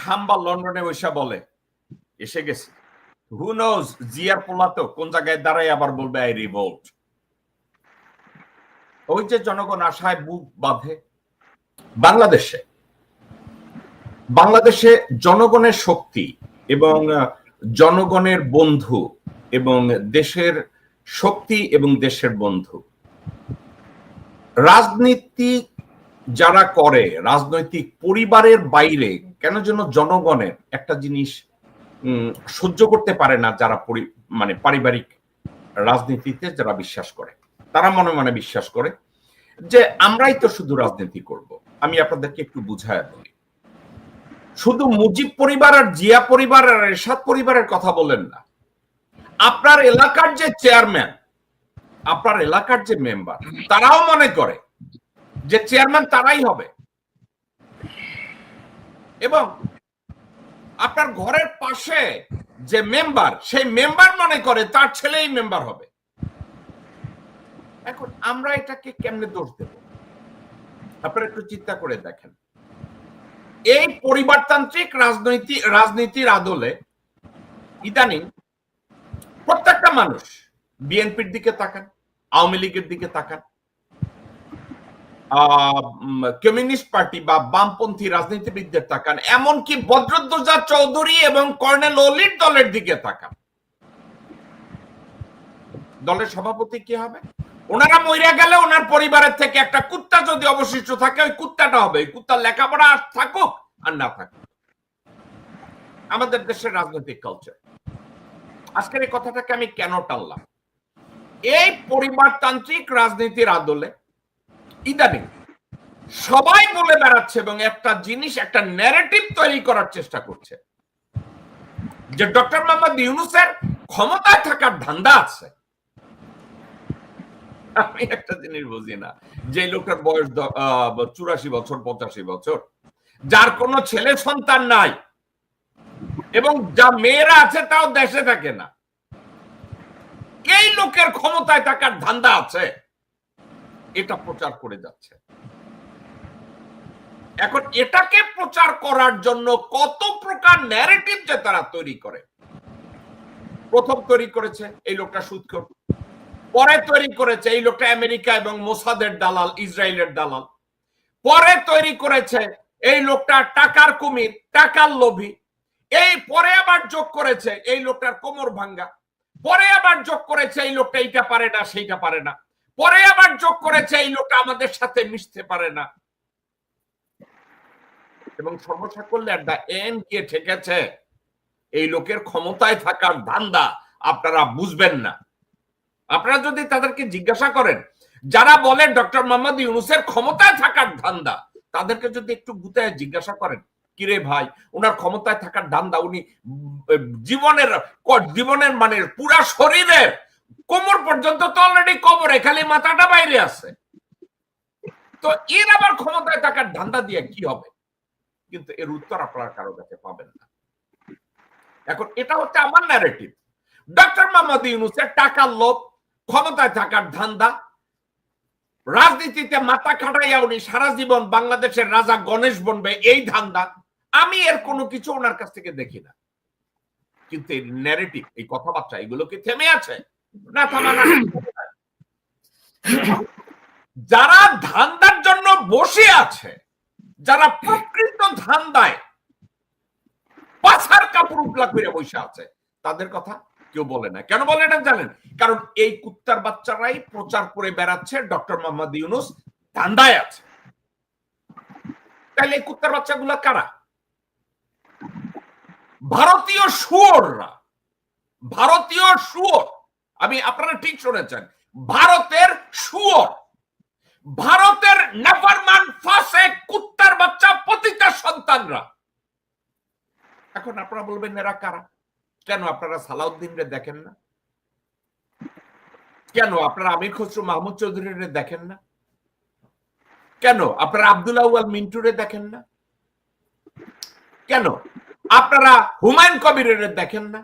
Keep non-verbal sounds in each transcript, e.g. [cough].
খাম্বা লন্ডনে বৈশা বলে, এসে গেছে। হু নোজ জিয়ার পোলা তো কোন জায়গায় দাঁড়ায় আবার বলবে আই রিভোল্ট ওই যে জনগণ আশায় বুক বাঁধে, বাংলাদেশে। বাংলাদেশে জনগণের শক্তি এবং জনগণের বন্ধু এবং দেশের শক্তি এবং দেশের বন্ধু। রাজনীতি যারা করে রাজনৈতিক পরিবারের বাইরে, কেন যেন জনগণের একটা জিনিস সহ্য করতে পারে না যারা মানে পারিবারিক রাজনীতিতে যারা বিশ্বাস করে। তারা মনে মনে বিশ্বাস করে যে, আমরাই তো শুধু রাজনীতি করব। আমি আপনাদেরকে একটু বুঝায় বলি। শুধু মুজিব পরিবার আর জিয়া পরিবার আর এরশাদ পরিবারের কথা বলেন না। আপনার এলাকার যে চেয়ারম্যান আপনার এলাকার যে মেম্বার তারাও মনে করে যে চেয়ারম্যান তারাই হবে। এবং আপনার ঘরের পাশে যে মেম্বার, সেই মেম্বার মনে করে তার ছেলেই মেম্বার হবে। এখন আমরা এটাকে কেমনে দোষ দেব? আপনারা একটু চিন্তা করে দেখেন। এই পরিবারতান্ত্রিক রাজনৈতিক রাজনীতির আদলে ইদানিং প্রত্যেকটা মানুষ বিএনপির দিকে তাকান, আওয়ামী লীগের দিকে তাকান কমিউনিস্ট পার্টি বা বামপন্থী রাজনীতিবিদদের তাকান, এমনকি বদ্রধ্বজা চৌধুরী এবং কর্নেল অলির দলের দিকে তাকান। দলের সভাপতি কি হবে? ওনারা মইরা গেলে ওনার পরিবারের থেকে একটা কুত্তা যদি অবশিষ্ট থাকে, ওই কুত্তাটা হবে। কুত্তার লেখাপড়া আর থাকুক আর না থাকুক। আমাদের দেশের রাজনৈতিক কালচার আজকের এই কথাটাকে আমি কেন টানলাম? এই পরিবারতান্ত্রিক রাজনীতির আদলে ইদানিং সবাই বলে বেড়াচ্ছে এবং একটা জিনিস, একটা ন্যারেটিভ তৈরি করার চেষ্টা করছে। যে ডক্টর মোহাম্মদ ইউনুসের ক্ষমতায় থাকার ধান্দা আছে। আমি একটা জিনিস বুঝি না, যে লোকটার বয়স চুরাশি বছর, পঁচাশি বছর, যার কোনো ছেলে সন্তান নাই, এবং যা মেয়েরা আছে তাও দেশে থাকে না। এই লোকের ক্ষমতায় থাকার ধান্দা আছে। এটা প্রচার করে যাচ্ছে। এখন এটাকে প্রচার করার জন্য কত প্রকার ন্যারেটিভ যে তারা তৈরি করে। প্রথম তৈরি করেছে এই লোকটা সুৎখর। পরে তৈরি করেছে এই লোকটা আমেরিকা এবং মোসাদের দালাল, ইসরায়েলের দালাল। পরে তৈরি করেছে এই লোকটা টাকার কুমির, টাকার লোভী। এই পরে আবার যোগ করেছে এই লোকটার কোমর ভাঙ্গা। পরে আবার যোগ করেছে এই লোকটা এইটা পারে না, সেইটা পারে না। পরে আবার যোগ করেছে, এই লোকটা আমাদের সাথে মিশতে পারে না। এবং সর্বসাকল্যের দা এন কে ঠেকেছে, এই লোকের ক্ষমতায় থাকার ধান্দা আপনারা বুঝবেন না। আপনারা যদি তাদেরকে জিজ্ঞাসা করেন, যারা বলেন ডক্টর মোহাম্মদ ইউনুসের ক্ষমতায় থাকার ধান্দা, তাদেরকে যদি একটু গুতায় জিজ্ঞাসা করেন, কিরে ভাই, ওনার ক্ষমতায় থাকার ধান্দা, উনি জীবনের জীবনের মানে পুরা শরীরের কোমর পর্যন্ত তো অলরেডি কবরে খালি মাথাটা বাইরে আছে। তো এর আবার ক্ষমতায় থাকার ধান্দা দিয়ে কি হবে? কিন্তু এর উত্তর আপনারা কারও কাছে পাবেন না। এখন এটা হচ্ছে আমার ন্যারেটিভ ডক্টর মোহাম্মদ ইউনুসের টাকার লোভ, ক্ষমতায় থাকার ধান্দা। রাজনীতিতে মাথা খাটাইয়া উনি সারা জীবন বাংলাদেশের রাজা গণেশ বনবে, এই ধান্দা। আমি এর কোনো কিছু ওনার কাছ থেকে দেখি না। কিন্তু এই ন্যারেটিভ এই কথাবার্তা, এগুলো কি থেমে আছে? না থামানো যারা ধান্দার জন্য বসে আছে, যারা প্রকৃত ধান্দায় পাছার কাপড় উঠলা করে বসে আছে, তাদের কথা কেউ বলে না। কেন বলে না জানেন? কারণ এই কুত্তার বাচ্চারাই প্রচার করে বেড়াচ্ছে ডক্টর মোহাম্মদ ইউনুস ধান্দায় আছে। তাহলে এই কুত্তার বাচ্চাগুলা কারা? ভারতীয় শুয়োররা। ভারতীয় শুয়োর। আমি আপনারা ঠিক শুনেছেন, ভারতের শুয়োর, ভারতের নেফারমান ফাঁসে কুত্তার বাচ্চা পতিতা সন্তানরা। এখন আপনারা বলবেন, এরা কারা? কেন আপনারা সালাউদ্দিনরে দেখেন না? কেন আপনারা আমির খসরু মাহমুদ চৌধুরীরে দেখেন না? কেন আপনারা আব্দুল্লাহ আল মিন্টুরে দেখেন না? কেন আপনারা হুমায়ুন কবিরের দেখেন না?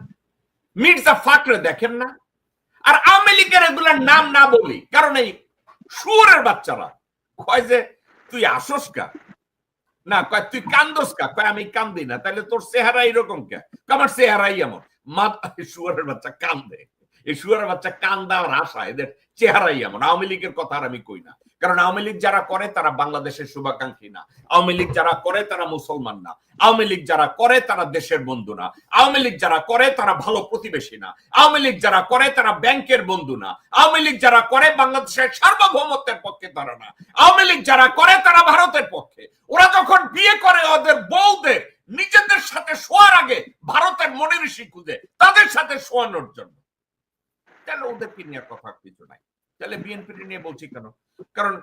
মির্জা ফাকরে দেখেন না? আর আওয়ামী লীগের এগুলার নাম না বলি। কারণ এই সুরের বাচ্চারা কয় যে, তুই আসস কা? না, কয়, তুই কান্দস কা? কয়, আমি কান্দি না। তাহলে তোর চেহারা এরকম কে? আমার চেহারাই এমন। মা সুয়ারের বাচ্চা কান্দে। এই শুয়ারের বাচ্চা কান্দা আর আশা, এদের চেহারাই এমন। আওয়ামী লীগের কথা আর আমি কই না। কারণ আওয়ামী লীগ যারা করে, তারা বাংলাদেশের শুভাকাঙ্ক্ষী না। আওয়ামী লীগ যারা করে, তারা মুসলমান না। আওয়ামী লীগ যারা করে, তারা দেশের বন্ধু না। আওয়ামী লীগ যারা করে, তারা ভালো প্রতিবেশী না। আওয়ামী লীগ যারা করে, তারা ব্যাংকের বন্ধু না। আওয়ামী লীগ যারা করে, বাংলাদেশের সার্বভৌমত্বের পক্ষে তারা না। আওয়ামী লীগ যারা করে, তারা ভারতের পক্ষে। ওরা যখন বিয়ে করে, ওদের বউদের নিজেদের সাথে শোয়ার আগে ভারতের মনে ঋষি খুঁজে, তাদের সাথে শোয়ানোর জন্য। তাহলে ওদেরকে নিয়ে কথা কিছু নাই? তাহলে বিএনপি নিয়ে বলছি কেন? কারণ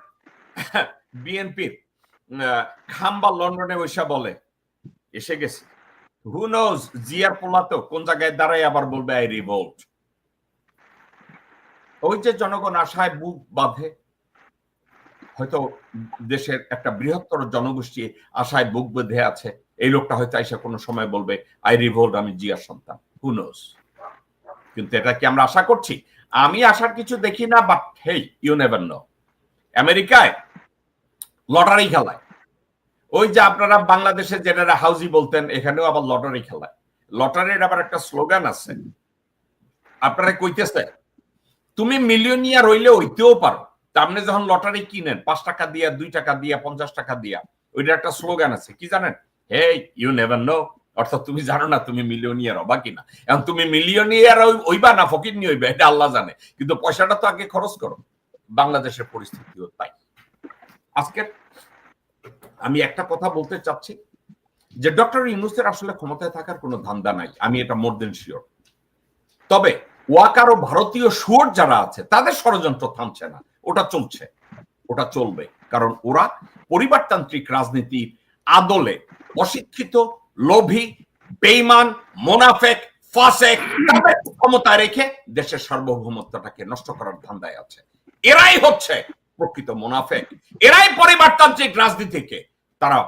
[laughs] বিএনপির খাম্বা লন্ডনে বৈশা বলে, এসে গেছে। হু নোজ জিয়ার কোন জায়গায় দাঁড়ায় আবার বলবে আই রিভোল্ট ওই যে জনগণ আশায় বুক বাঁধে, হয়তো দেশের একটা বৃহত্তর জনগোষ্ঠী আশায় বুক বেঁধে আছে, এই লোকটা হয়তো এসে কোনো সময় বলবে আই রিভোল্ট আমি জিয়ার সন্তান. হু নোজ কিন্তু এটা কি আমরা আশা করছি? আমি আশার কিছু দেখি না but hey you never know আমেরিকায় লটারি খেলায়। ওই যে আপনারা বাংলাদেশে যেটা হাউজি বলতেন, এখানেও আবার লটারি খেলায়। লটারির আবার একটা স্লোগান আছে। আপনারা কইতেছে তুমি মিলিয়নিয়ার হইলে হইতেও পারো। আপনি যখন লটারি কিনেন, পাঁচ টাকা দিয়া, দুই টাকা দিয়া, পঞ্চাশ টাকা দিয়া ওইটা একটা স্লোগান আছে। কি জানেন? হে ইউ নেভার নো অর্থাৎ তুমি জানো না তুমি মিলিয়নিয়ার হবা কিনা। এখন তুমি মিলিয়নিয়ার হইবা না ফকির নিয়ে হইবা এটা আল্লাহ জানে। কিন্তু পয়সাটা তো আগে খরচ করো। বাংলাদেশের পরিস্থিতিও তাই। আজকে আমি একটা কথা বলতে চাচ্ছি যে ডক্টর ইউনুসের আসলে ক্ষমতায় থাকার কোনো ধান্দা নাই। আমি এটা মোর দেন শিওর তবে ওয়াকার ও ভারতীয় সুর যারা আছে, তাদের ষড়যন্ত্র থামছে না। ওটা চলছে। ওটা চলবে। কারণ ওরা পরিবারতান্ত্রিক রাজনীতির আদলে অশিক্ষিত লোভী বেইমান মোনাফেক, ফাসেক, তাদের ক্ষমতায় রেখে দেশের সার্বভৌমত্বটাকে নষ্ট করার ধান্দায় আছে। এরাই হচ্ছে প্রকৃত মুনাফেক। এরাই পরিবারতান্ত্রিক রাজনীতিকে তারা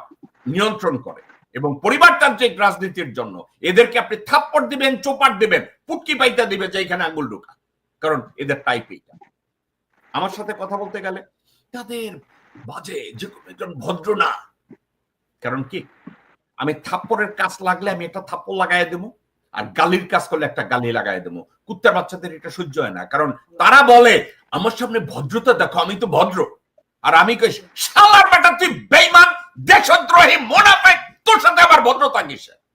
নিয়ন্ত্রণ করে এবং পরিবারতান্ত্রিক রাজনীতির জন্য এদেরকে আপনি থাপ্পড় দিবেন, চোপাট দিবেন, পুটকি পাইতে দিবে যে এখানে আঙ্গুল ঢুকা কারণ এদের টাইপ এইটা। আমার সাথে কথা বলতে গেলে তাদের বাজে, যে কোনো একজন ভদ্র না। কারণ কি? আমি থাপ্পড়ের কাজ লাগলে আমি একটা থাপ্পড় লাগাই দেবো, আর গালির কাজ করলে একটা গালি লাগাই দেবো। কুত্তার বাচ্চাদের এটা সহ্য হয় না, কারণ তারা বলে, আমার সামনে ভদ্রতা দেখো, আমি তো ভদ্র। আর আমি কই, শালার বেটা, তুই বেইমান দেশদ্রোহী, মোনাফেক, তোর সাথে আমার ভদ্রতা কিসে